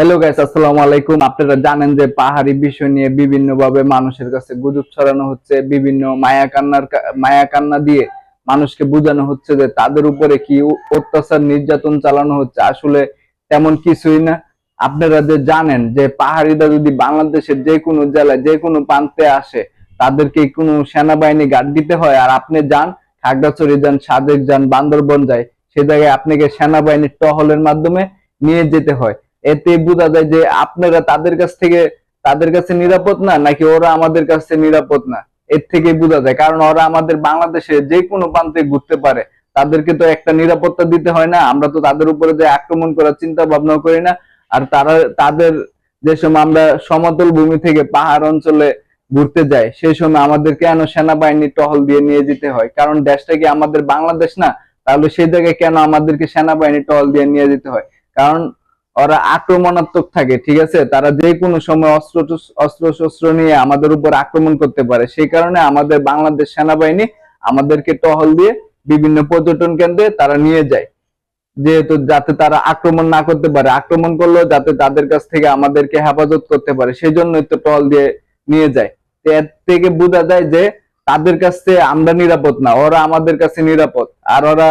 Hello guys আসসালামু আলাইকুম। আপনারা জানেন যে পাহাড়ি বিষয় নিয়ে বিভিন্ন ভাবে মানুষের কাছে গুজব ছড়ানো হচ্ছে, বিভিন্ন মায়া কান্নার মায়া কান্না দিয়ে মানুষকে বোঝানো হচ্ছে যে তাদের উপরে কি অত্যাচার, নির্যাতন চালানো হচ্ছে। আসলে তেমন কিছুই না। আপনারা যে জানেন যে পাহাড়িরা যদি বাংলাদেশের যে কোনো জেলায়, যে কোনো প্রান্তে আসে, তাদেরকে কোনো সেনাবাহিনী গার্ড দিতে হয়। আর আপনি যান, খাগড়াছড়ি যান, সাদেক যান, বান্দরবন যায় সে জায়গায় আপনাকে সেনাবাহিনীর টহলের মাধ্যমে নিয়ে যেতে হয়। এতে বোঝা যায় যে আপনারা তাদের কাছ থেকে, তাদের কাছে নিরাপদ না, নাকি ওরা আমাদের কাছে নিরাপদ না? এর থেকে বোঝা যায়, কারণ ওরা আমাদের বাংলাদেশে যে কোনো প্রান্তে ঘুরতে পারে। তাদেরকে তো একটা নিরাপত্তা দিতে হয় না, আমরা তো তাদের উপরে যে আক্রমণ করার চিন্তা ভাবনা করি না। আর তারা, তাদের যে সময় আমরা সমতল ভূমি থেকে পাহাড় অঞ্চলে ঘুরতে যাই, সেই সময় আমাদের কেন সেনাবাহিনী টহল দিয়ে নিয়ে যেতে হয়। কারণ দেশটা কি আমাদের বাংলাদেশ না? তাহলে সেই জায়গায় কেন আমাদেরকে সেনাবাহিনী টহল দিয়ে নিয়ে যেতে হয়? কারণ ওরা আক্রমণাত্মক থাকে, ঠিক আছে? তারা যে কোনো সময় অস্ত্র অস্ত্র শস্ত্র নিয়ে আমাদের উপর আক্রমণ করতে পারে। সেই কারণে আমাদের বাংলাদেশ সেনাবাহিনী আমাদেরকে টহল দিয়ে বিভিন্ন পর্যটন কেন্দ্রে তারা নিয়ে যায়। যেহেতু যাতে তারা আক্রমণ না করতে পারে, আক্রমণ করলেও যাতে তাদের কাছ থেকে আমাদেরকে হেফাজত করতে পারে সেই জন্যই তো টহল দিয়ে নিয়ে যায়। এর থেকে বোঝা যায় যে তাদের কাছে আমরা নিরাপদ না, ওরা আমাদের কাছে নিরাপদ। আর ওরা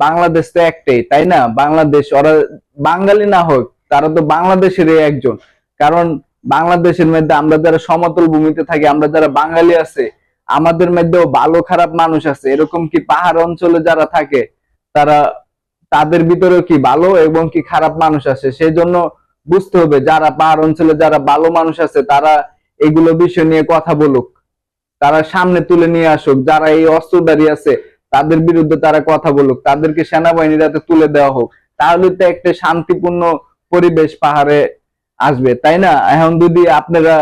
বাংলাদেশ তো একটাই, তাই না? বাংলাদেশ, ওরা বাঙালি না হোক, তারা তো বাংলাদেশেরই একজন। কারণ বাংলাদেশের মধ্যে আমরা যারা সমতল ভূমিতে থাকি, আমরা যারা বাঙালি আছে, আমাদের মধ্যেও ভালো খারাপ মানুষ আছে। এরকম কি পাহাড় অঞ্চলে যারা থাকে, তারা, তাদের ভিতরেও কি ভালো এবং কি খারাপ মানুষ আছে? সেই জন্য বুঝতে হবে, যারা পাহাড় অঞ্চলে যারা ভালো মানুষ আছে, তারা এগুলো বিষয় নিয়ে কথা বলুক। তারা সামনে তুলে নিয়ে আসুক। যারা এই অস্ত্রধারী আছে, তাদের বিরুদ্ধে তারা কথা বলুক। তাদেরকে সেনাবাহিনীর হাতে তুলে দেওয়া হোক। তাহলে তো একটা শান্তিপূর্ণ পরিবেশ পাহাড়ে আসবে, তাই না? এখন যদি আপনারা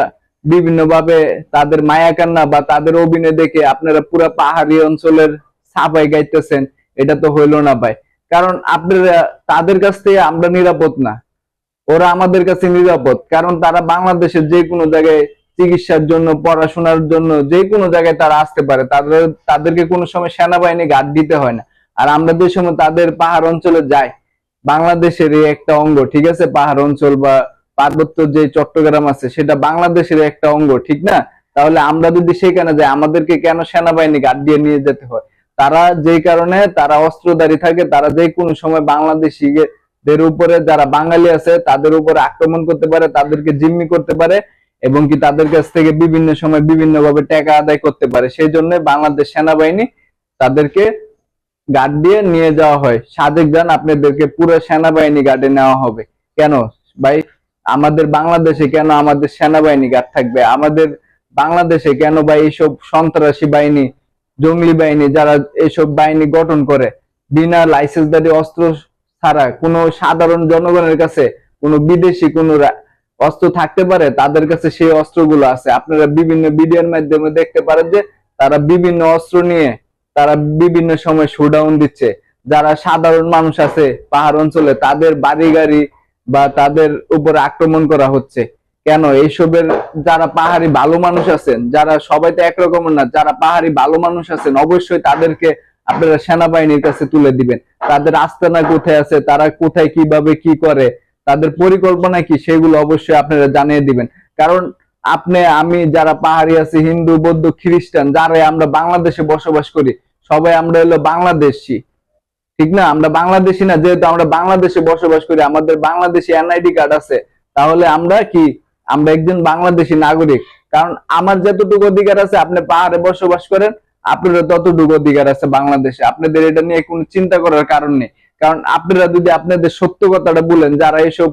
বিভিন্ন ভাবে তাদের মায়া কান্না বা তাদের অভিনয় দেখে আপনারা পুরো পাহাড়ি অঞ্চলের সাফাই গাইতেছেন, এটা তো হইল না ভাই। কারণ আপনারা, তাদের কাছ থেকে আমরা নিরাপদ না। ওরা আমাদের কাছে নিরাপদ। কারণ তারা বাংলাদেশের যে কোনো জায়গায় চিকিৎসার জন্য, পড়াশোনার জন্য যে কোনো জায়গায় তারা আসতে পারে। তাদের, তাদেরকে কোনো সময় সেনাবাহিনী গার্ড দিতে হয় না। আর আমরা যে সময় তাদের পাহাড় অঞ্চলে যাই বাংলাদেশের একটা অঙ্গ, ঠিক আছে? পাহাড় অঞ্চল বা পার্বত্য যে চট্টগ্রাম আছে, সেটা বাংলাদেশের একটা অঙ্গ, ঠিক না? তাহলে আমরা যদি সেখানে যাই, আমাদেরকে কেন সেনাবাহিনী গার্ড দিয়ে নিয়ে যেতে হয়? তারা যেই কারণে তারা অস্ত্রধারী থাকে, তারা যে কোনো সময় বাংলাদেশিদের উপরে যারা বাঙালি আছে, তাদের উপরে আক্রমণ করতে পারে, তাদেরকে জিম্মি করতে পারে এবং কি তাদের কাছ থেকে বিভিন্ন সময় বিভিন্ন ভাবে টাকা আদায় করতে পারে। সেই জন্য বাংলাদেশ সেনাবাহিনী তাদেরকে গার্ড দিয়ে নিয়ে যাওয়া হয়। সাদেক যান আপনাদেরকে পুরো সেনাবাহিনী গার্ডে নেওয়া হবে। কেন? ভাই, আমাদের বাংলাদেশে কেন আমাদের সেনাবাহিনী গার্ড থাকবে? আমাদের বাংলাদেশে কেন ভাই এইসব সন্ত্রাসী বাহিনী, জঙ্গলি বাহিনী, যারা এইসব বাহিনী গঠন করে, বিনা লাইসেন্সদারি অস্ত্র ছাড়া কোনো সাধারণ জনগণের কাছে, কোনো বিদেশি, কোনো অস্ত্র থাকতে পারে, তাদের কাছে সেই অস্ত্রগুলো আছে। আপনারা বিভিন্ন ভিডিওর মাধ্যমে দেখতে পারেন যে, তারা বিভিন্ন অস্ত্র নিয়ে তারা বিভিন্ন সময় শোডাউন দিচ্ছে। যারা সাধারণ মানুষ আছে পাহাড় অঞ্চলে, তাদের বাড়ি গাড়ি বা তাদের উপর আক্রমণ করা হচ্ছে। কেন? এইসবের যারা পাহাড়ি ভালো মানুষ আছেন, যারা সবাই তো একরকম না, যারা পাহাড়ি ভালো মানুষ আছেন, অবশ্যই তাদেরকে আপনারা সেনাবাহিনীর কাছে তুলে দিবেন। তাদের আস্তানা কোথায় আছে, তারা কোথায় কীভাবে কি করে, তাদের পরিকল্পনা কি, সেগুলো অবশ্যই আপনারা জানিয়ে দিবেন। কারণ আপনি, আমি যারা পাহাড়ি আছি, হিন্দু, বৌদ্ধ, খ্রিস্টান যারা আমরা বাংলাদেশে বসবাস করি, সবাই আমরা হলো বাংলাদেশি। ঠিক না? আমরা বাংলাদেশি না, যেহেতু আমরা বাংলাদেশে বসবাস করি, আমাদের বাংলাদেশি এনআইডি কার্ড আছে, তাহলে আমরা কি? আমরা একজন বাংলাদেশি নাগরিক। কারণ আমার যতটুকু অধিকার আছে, আপনি পাহাড়ে বসবাস করেন, আপনারও ততটুকু অধিকার আছে বাংলাদেশে। আপনাদের এটা নিয়ে কোনো চিন্তা করার কারণ নেই। কারণ আপনারা যদি আপনাদের সত্য কথাটা বলেন, যারা এসব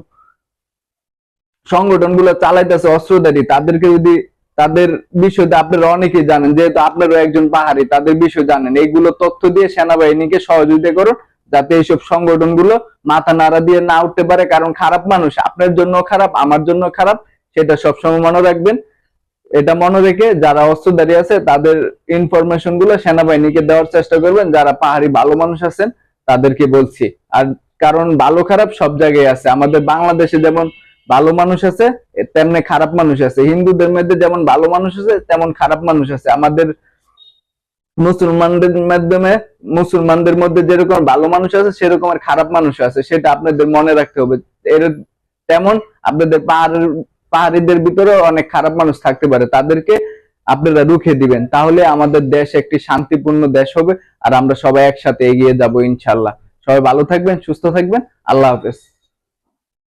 সংগঠনগুলো চালাইতেছে অস্ত্রধারী তাদেরকে যদি তাদের বিষয়টা আপনারা অনেকেই জানেন, যেহেতু আপনারও একজন পাহাড়ি, তাদের বিষয় জানেন। এইগুলো তথ্য দিয়ে সেনাবাহিনীকে সহযোগিতা করুন, যাতে এইসব সংগঠনগুলো মাথা নাড়া দিয়ে না উঠতে পারে, কারণ খারাপ মানুষ আপনার জন্য খারাপ, আমার জন্য খারাপ, সেটা সবসময় মনে রাখবেন। এটা মনে রেখে যারা অস্ত্রধারী আছে, তাদের ইনফরমেশনগুলো সেনাবাহিনীকে দেওয়ার চেষ্টা করবেন, যারা পাহাড়ি ভালো মানুষ আছেন, তাদেরকে বলছি। আর কারণ ভালো খারাপ সব জায়গায় আছে। আমাদের বাংলাদেশে যেমন ভালো মানুষ আছে, তেমনি খারাপ মানুষ আছে। হিন্দুদের মধ্যে যেমন ভালো মানুষ আছে, তেমন খারাপ মানুষ আছে। আমাদের মুসলমানদের মাধ্যমে, মুসলমানদের মধ্যে যেরকম ভালো মানুষ আছে, সেরকম খারাপ মানুষ আছে। সেটা আপনাদের মনে রাখতে হবে। এর তেমন আপনাদের পাহাড়ের পাহাড়িদের ভিতরেও অনেক খারাপ মানুষ থাকতে পারে। তাদেরকে আপনারা রুখে দিবেন। তাহলে আমাদের দেশ একটি শান্তিপূর্ণ দেশ হবে, আর আমরা সবাই একসাথে এগিয়ে যাব ইনশাল্লাহ। সবাই ভালো থাকবেন, সুস্থ থাকবেন। আল্লাহ হাফেজ।